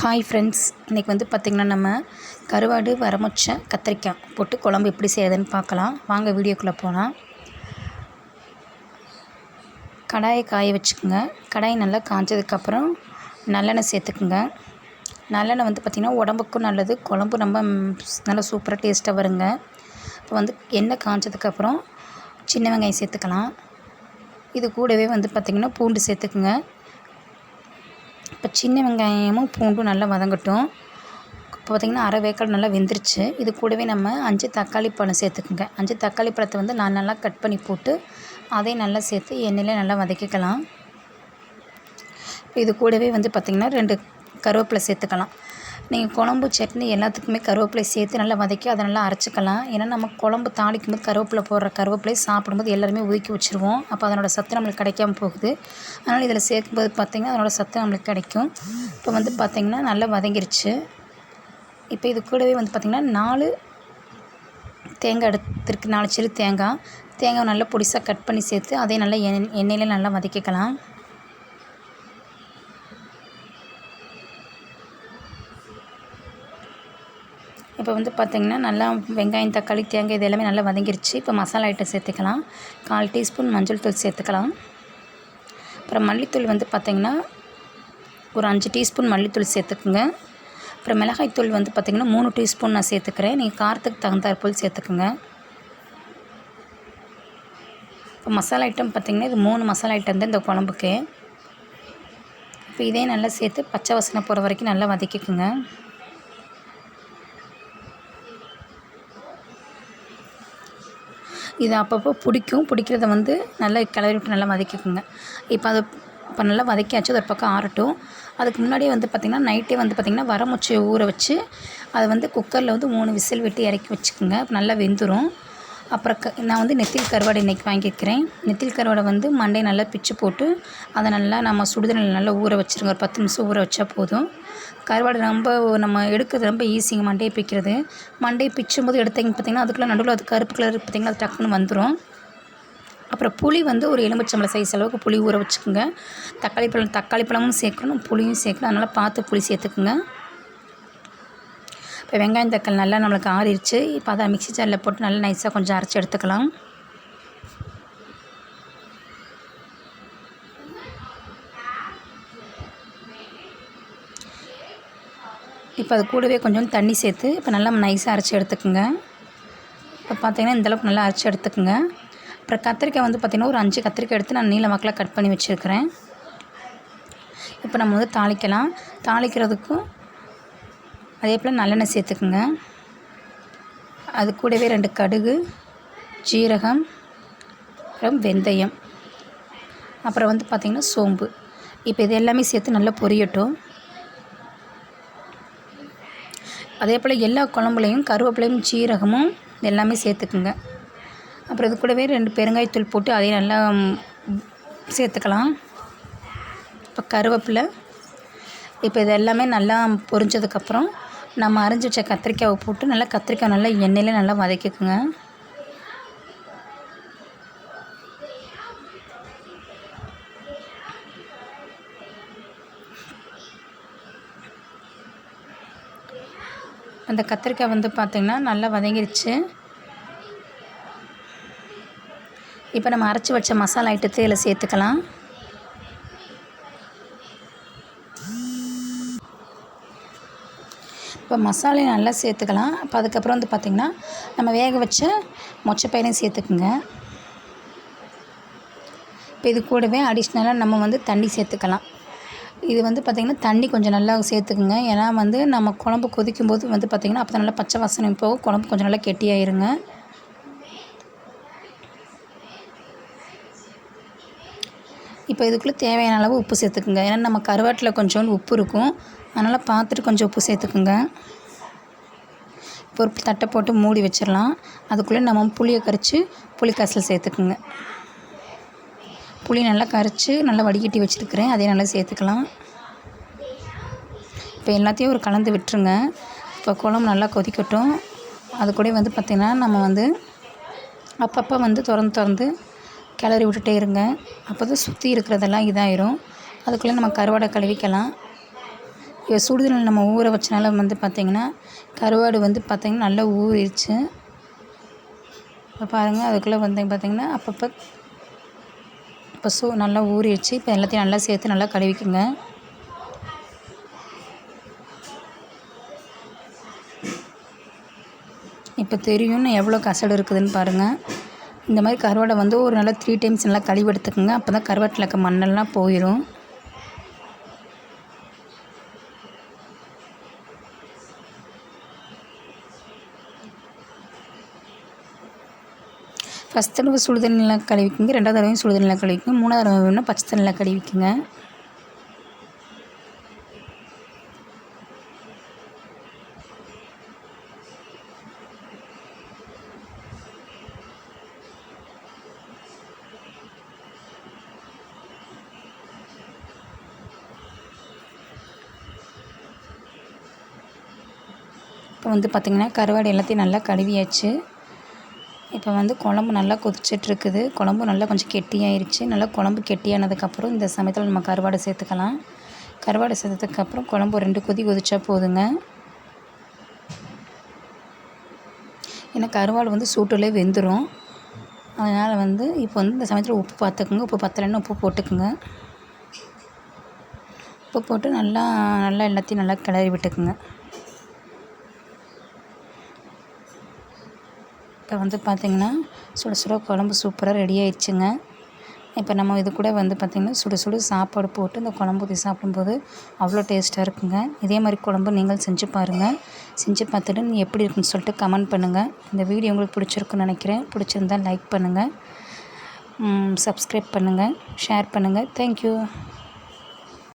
Hi friends இன்றைக்கி வந்து பார்த்திங்கன்னா நம்ம கருவாடு வரமுச்ச கத்திரிக்காய் போட்டு குழம்பு எப்படி செய்யறதுன்னு பார்க்கலாம். வாங்க வீடியோக்குள்ளே போகலாம் கடாயை காய வச்சுக்கோங்க. கடாய் நல்லா காஞ்சதுக்கப்புறம் நல்லெண்ணெய் சேர்த்துக்குங்க. நல்லெண்ணெய் வந்து பார்த்திங்கன்னா உடம்புக்கும் நல்லது குழம்பு ரொம்ப நல்லா சூப்பராக டேஸ்ட்டாக வருங்க. இப்போ வந்து எண்ணெய் காஞ்சதுக்கப்புறம் சின்ன வெங்காயம் சேர்த்துக்கலாம். இது கூடவே வந்து பார்த்திங்கன்னா பூண்டு சேர்த்துக்குங்க. இப்போ சின்ன வெங்காயமும் பூண்டும் நல்லா வதங்கட்டும். இப்போ பார்த்திங்கன்னா அரை வேக்காடு நல்லா வெந்துருச்சு. இது கூடவே நம்ம அஞ்சு தக்காளி பழம் சேர்த்துக்குங்க. அஞ்சு தக்காளி பழத்தை வந்து நான் நல்லா கட் பண்ணி போட்டு அதையும் நல்லா சேர்த்து எண்ணெயில் நல்லா வதக்கிக்கலாம். இது கூடவே வந்து பார்த்திங்கன்னா ரெண்டு கருவேப்பிலை சேர்த்துக்கலாம். நீங்கள் குழம்பு சட்னி எல்லாத்துக்குமே கருவேப்பிலை சேர்த்து நல்லா வதக்கி அதை நல்லா அரைச்சிக்கலாம். ஏன்னா நம்ம குழம்பு தாளிக்கும் போது கருவேப்பிலை போடுற கருவேப்பிலை சாப்பிடும்போது எல்லாருமே ஒதுக்கி வச்சுருவோம். அப்போ அதனோட சத்து நம்மளுக்கு கிடைக்காம போகுது. அதனால் இதில் சேர்க்கும்போது பார்த்திங்கன்னா அதனோட சத்து நம்மளுக்கு கிடைக்கும். இப்போ வந்து பார்த்திங்கன்னா நல்லா வதங்கிருச்சு. இப்போ இது கூடவே வந்து பார்த்திங்கன்னா நாலு தேங்காய் எடுத்துருக்கு. நாலு சிறு தேங்காய். தேங்காய் நல்லா பொடிசாக கட் பண்ணி சேர்த்து அதையும் நல்லா எண்ணெய் எண்ணெயில் நல்லா வதக்கிக்கலாம். இப்போ வந்து பார்த்திங்கன்னா நல்லா வெங்காயம் தக்காளி தேங்காய் இது எல்லாமே நல்லா வதங்கிருச்சு. இப்போ மசாலா ஐட்டம் சேர்த்துக்கலாம். கால் டீஸ்பூன் மஞ்சள் தூள் சேர்த்துக்கலாம். அப்புறம் மல்லித்தூள் வந்து பார்த்திங்கன்னா ஒரு அஞ்சு டீஸ்பூன் மல்லித்தூள் சேர்த்துக்குங்க. அப்புறம் மிளகாய்த்தூள் வந்து பார்த்திங்கன்னா மூணு டீஸ்பூன் நான் சேர்த்துக்கிறேன். நீங்கள் காரத்துக்கு தகுந்தாற்போல் சேர்த்துக்குங்க. இப்போ மசாலா ஐட்டம் பார்த்திங்கன்னா இது மூணு மசாலா ஐட்டம் தான் இந்த குழம்புக்கு. இப்போ இதே நல்லா சேர்த்து பச்சை வாசனை போகிற வரைக்கும் நல்லா வதக்கிக்குங்க. இது அப்பப்போ பிடிக்கும். பிடிக்கிறத வந்து நல்லா கிளறி விட்டு நல்லா வதக்கிக்குங்க. இப்போ அதை இப்போ நல்லா வதக்கியாச்சு. அது ஒரு பக்கம் ஆறட்டும். அதுக்கு முன்னாடியே வந்து பார்த்திங்கன்னா நைட்டே வந்து பார்த்திங்கன்னா வரமுச்சியை ஊற வச்சு அதை வந்து குக்கரில் வந்து மூணு விசில் விட்டு இறக்கி வச்சுக்கோங்க. நல்லா வெந்துடும் அப்புறம் க நான் வந்து நெத்தில் கருவாடை இன்றைக்கி வாங்கியிருக்கிறேன். நெத்தில் கருவாடை வந்து மண்டையை நல்லா பிச்சு போட்டு அதை நல்லா நம்ம சுடுதண்ணில் நல்லா ஊற வச்சுருங்க. ஒரு பத்து நிமிஷம் ஊற வச்சா போதும். கருவாடு ரொம்ப நம்ம எடுக்கிறது ரொம்ப ஈஸிங்க மண்டையை பிக்கிறது மண்டையை பிச்சும் போது எடுத்தீங்க பார்த்திங்கன்னா அதுக்குள்ளே நடுவில் அது கருப்பு கலர் பார்த்திங்கன்னா அது டக்குன்னு வந்துடும் அப்புறம் புளி வந்து ஒரு எலுமிச்சம்பழம் சைஸ் அளவுக்கு புளி ஊற வச்சுக்கோங்க. தக்காளி பழம் தக்காளி பழமும் சேர்க்கணும் புளியும் சேர்க்கணும். அதனால் பார்த்து புளி சேர்த்துக்குங்க. இப்போ வெங்காயம் தக்காளி நல்லா நம்மளுக்கு ஆறிடுச்சு இப்போ அதை மிக்ஸி ஜாரில் போட்டு நல்லா நைஸாக கொஞ்சம் அரைச்சி எடுத்துக்கலாம். இப்போ அது கூடவே கொஞ்சம் தண்ணி சேர்த்து இப்போ நல்லா நைஸாக அரைச்சி எடுத்துக்கோங்க. இப்போ பார்த்தீங்கன்னா இந்தளவுக்கு நல்லா அரைச்சி எடுத்துக்கோங்க. அப்புறம் கத்திரிக்காய் வந்து பார்த்திங்கன்னா ஒரு அஞ்சு கத்திரிக்காய் எடுத்து நான் நீல கட் பண்ணி வச்சுருக்கிறேன். இப்போ நம்ம வந்து தாளிக்கலாம். தாளிக்கிறதுக்கும் அதே போல் நல்லெண்ணெய் சேர்த்துக்குங்க. அது கூடவே ரெண்டு கடுகு ஜீரகம் அப்புறம் வெந்தயம். அப்புறம் வந்து பார்த்திங்கன்னா சோம்பு. இப்போ இது எல்லாமே சேர்த்து நல்லா பொரியட்டும். அதே போல் எல்லா குழம்புலையும் கருவேப்பிலையும் ஜீரகமும் எல்லாமே சேர்த்துக்குங்க. அப்புறம் இது கூடவே ரெண்டு பெருங்காயத்தூள் போட்டு அதையும் நல்லா சேர்த்துக்கலாம். இப்போ கருவேப்பிலை. இப்போ இது எல்லாமே நல்லா பொரிஞ்சதுக்கப்புறம் நம்ம அரைஞ்சி வச்ச கத்திரிக்காயை போட்டு நல்லா கத்திரிக்காய் நல்லா எண்ணெயில் நல்லா வதக்கிக்குங்க. அந்த கத்திரிக்காய் வந்து பார்த்திங்கன்னா நல்லா வதங்கிருச்சு. இப்போ நம்ம அரைச்சி வச்ச மசாலா ஐட்டத்தை இதில் சேர்த்துக்கலாம். இப்போ மசாலையை நல்லா சேர்த்துக்கலாம். அப்போ அதுக்கப்புறம் வந்து பார்த்திங்கன்னா நம்ம வேக வச்ச மொச்சப்பயிரையும் சேர்த்துக்குங்க. இப்போ இது கூடவே அடிஷ்னலாக நம்ம வந்து தண்ணி சேர்த்துக்கலாம். இது வந்து பார்த்திங்கன்னா தண்ணி கொஞ்சம் நல்லா சேர்த்துக்குங்க. ஏன்னா வந்து நம்ம குழம்பு கொதிக்கும் போது வந்து பார்த்திங்கன்னா அப்போ நல்லா பச்சை வாசனை போகும். குழம்பு கொஞ்சம் நல்லா கெட்டியாயிருங்க. இப்போ இதுக்குள்ளே தேவையான அளவு உப்பு சேர்த்துக்குங்க. ஏன்னா நம்ம கருவாட்டில் கொஞ்சோண்டு உப்பு இருக்கும். அதனால் பார்த்துட்டு கொஞ்சம் உப்பு சேர்த்துக்குங்க. இப்போ ஒரு தட்டை போட்டு மூடி வச்சிடலாம். அதுக்குள்ளே நம்ம புளியை கரைச்சி புளி கரைசல் சேர்த்துக்குங்க. புளி நல்லா கரைச்சி நல்லா வடிகட்டி வச்சுருக்கிறேன். அதே நல்லா சேர்த்துக்கலாம். இப்போ எல்லாத்தையும் ஒரு கலந்து விட்டுருங்க. இப்போ குழம்பு நல்லா கொதிக்கட்டும். அது கூட வந்து பார்த்திங்கன்னா நம்ம வந்து அப்பப்போ வந்து திறந்து திறந்து கிளறி விட்டுட்டே இருங்க. அப்போ தான் சுற்றி இருக்கிறதெல்லாம் இதாயிரும். அதுக்குள்ளே நம்ம கருவாடை கழுவிக்கலாம். இப்போ சுடுதண்ணில் நம்ம ஊற வச்சனால வந்து பார்த்திங்கன்னா கருவாடு வந்து பார்த்திங்கன்னா நல்லா ஊறிடுச்சு. இப்போ பாருங்கள் அதுக்குள்ளே வந்து பார்த்திங்கன்னா அப்பப்போ இப்போ சூ நல்லா ஊறிடுச்சு. இப்போ எல்லாத்தையும் நல்லா சேர்த்து நல்லா கழுவிக்குங்க. இப்போ தெரியும்னு எவ்வளோ கசடு இருக்குதுன்னு பாருங்கள் இந்த மாதிரி கருவாடை வந்து ஒரு நல்லா த்ரீ டைம்ஸ் நல்லா கழுவி எடுத்துக்கோங்க. அப்போ தான் கருவாட்டில் இருக்க மண்ணெல்லாம் போயிடும் ஃபஸ்ட் தடவை சுடு தண்ணியில் கழுவிக்குங்க ரெண்டாவது தடவையும் சுடு தண்ணியில் கழுவிக்குங்க மூணாவது தடவை வேணும்னா பச்சை தண்ணியில் கழுவிக்குங்க. இப்போ வந்து பார்த்திங்கன்னா கருவாடு எல்லாத்தையும் நல்லா கழுவியாச்சு. இப்போ வந்து குழம்பு நல்லா கொதிச்சிட்ருக்குது. குழம்பு நல்லா கொஞ்சம் கெட்டியாயிருச்சு. நல்லா குழம்பு கெட்டியானதுக்கப்புறம் இந்த சமயத்தில் நம்ம கருவாடை சேர்த்துக்கலாம். கருவாடை சேர்த்ததுக்கப்புறம் குழம்பு ரெண்டு கொதி கொதிச்சா போதுங்க. ஏன்னா கருவாடு வந்து சூட்டுலேயே வெந்துடும் அதனால் வந்து இப்போ வந்து இந்த சமயத்தில் உப்பு பார்த்துக்குங்க. உப்பு பத்தலைன்னு உப்பு போட்டுக்குங்க. உப்பு போட்டு நல்லா நல்லா எல்லாத்தையும் நல்லா கிளறி விட்டுக்குங்க. இப்போ வந்து பார்த்திங்கன்னா சுட சுட குழம்பு சூப்பராக ரெடி ஆயிடுச்சுங்க. இப்போ நம்ம இது கூட வந்து பார்த்திங்கன்னா சுடு சுடு சாப்பாடு போட்டு இந்த குழம்பு ஊற்றி சாப்பிடும்போது அவ்வளோ டேஸ்ட்டாக இருக்குங்க. இதே மாதிரி குழம்பு நீங்கள் செஞ்சு பாருங்கள் செஞ்சு பார்த்துட்டு நீங்கள் எப்படி இருக்குன்னு சொல்லிட்டு கமெண்ட் பண்ணுங்கள் இந்த வீடியோ உங்களுக்கு பிடிச்சிருக்குன்னு நினைக்கிறேன். பிடிச்சிருந்தால் லைக் பண்ணுங்கள் சப்ஸ்கிரைப் பண்ணுங்கள் ஷேர் பண்ணுங்கள் தேங்க்யூ.